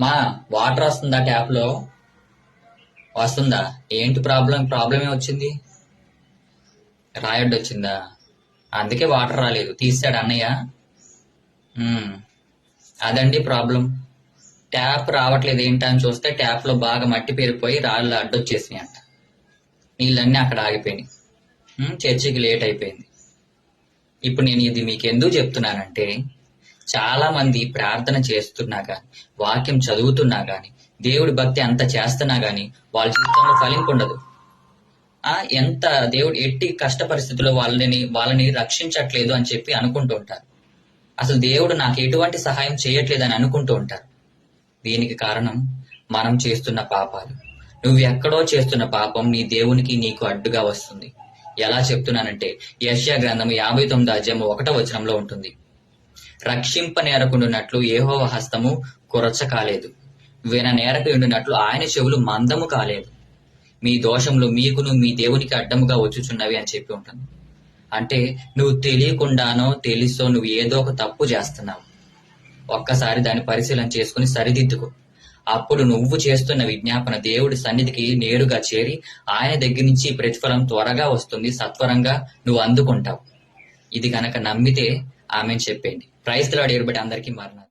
మా వాటర్ వస్తుందా ట్యాప్లో? వస్తుందా? ఏంటి ప్రాబ్లం ప్రాబ్లం వచ్చింది? రాయడ్ వచ్చిందా? అందుకే వాటర్ రాలేదు. తీసాడు అన్నయ్య. అదండి ప్రాబ్లం ట్యాప్ రావట్లేదు ఏంటని చూస్తే ట్యాప్లో బాగా మట్టి పేరిపోయి రాళ్ళు అడ్డొచ్చేసినాయి అంట. నీళ్ళన్నీ అక్కడ ఆగిపోయినాయి. చర్చికి లేట్ అయిపోయింది. ఇప్పుడు నేను ఇది మీకు ఎందుకు చెప్తున్నానంటే చాలా మంది ప్రార్థన చేస్తున్నా గాని వాక్యం చదువుతున్నా గాని దేవుడి భక్తి అంత చేస్తున్నా గాని వాళ్ళ జీవితంలో ఫలింపు ఉండదు. ఆ ఎంత దేవుడు ఎట్టి కష్ట పరిస్థితుల్లో వాళ్ళని వాళ్ళని రక్షించట్లేదు అని చెప్పి అనుకుంటూ ఉంటారు. అసలు దేవుడు నాకు ఎటువంటి సహాయం చేయట్లేదని అనుకుంటూ ఉంటారు. దీనికి కారణం మనం చేస్తున్న పాపాలు. నువ్వు ఎక్కడో చేస్తున్న పాపం నీ దేవునికి నీకు అడ్డుగా వస్తుంది. ఎలా చెప్తున్నానంటే యశ్యా గ్రంథం యాభై తొమ్మిది అధ్యాయం ఒకటో వచనంలో ఉంటుంది. రక్షింప నేరకుండునట్లు ఏహోవ హస్తము కొరచ కాలేదు. విన నేరకుండునట్లు ఆయన చెవులు మందము కాలేదు. మీ దోషములు మీకును మీ దేవునికి అడ్డముగా వచ్చుచున్నవి అని చెప్పి ఉంటుంది. అంటే నువ్వు తెలియకుండానో తెలుసో నువ్వు ఏదో ఒక తప్పు చేస్తున్నావు. ఒక్కసారి దాన్ని పరిశీలన చేసుకుని సరిదిద్దుకో. అప్పుడు నువ్వు చేస్తున్న విజ్ఞాపన దేవుడి సన్నిధికి నేరుగా చేరి ఆయన దగ్గర నుంచి ప్రతిఫలం త్వరగా వస్తుంది సత్వరంగా నువ్వు అందుకుంటావు. ఇది కనుక నమ్మితే ఆమె చెప్పండి క్రైస్తలాడు ఏర్బడి అందరికీ మరణం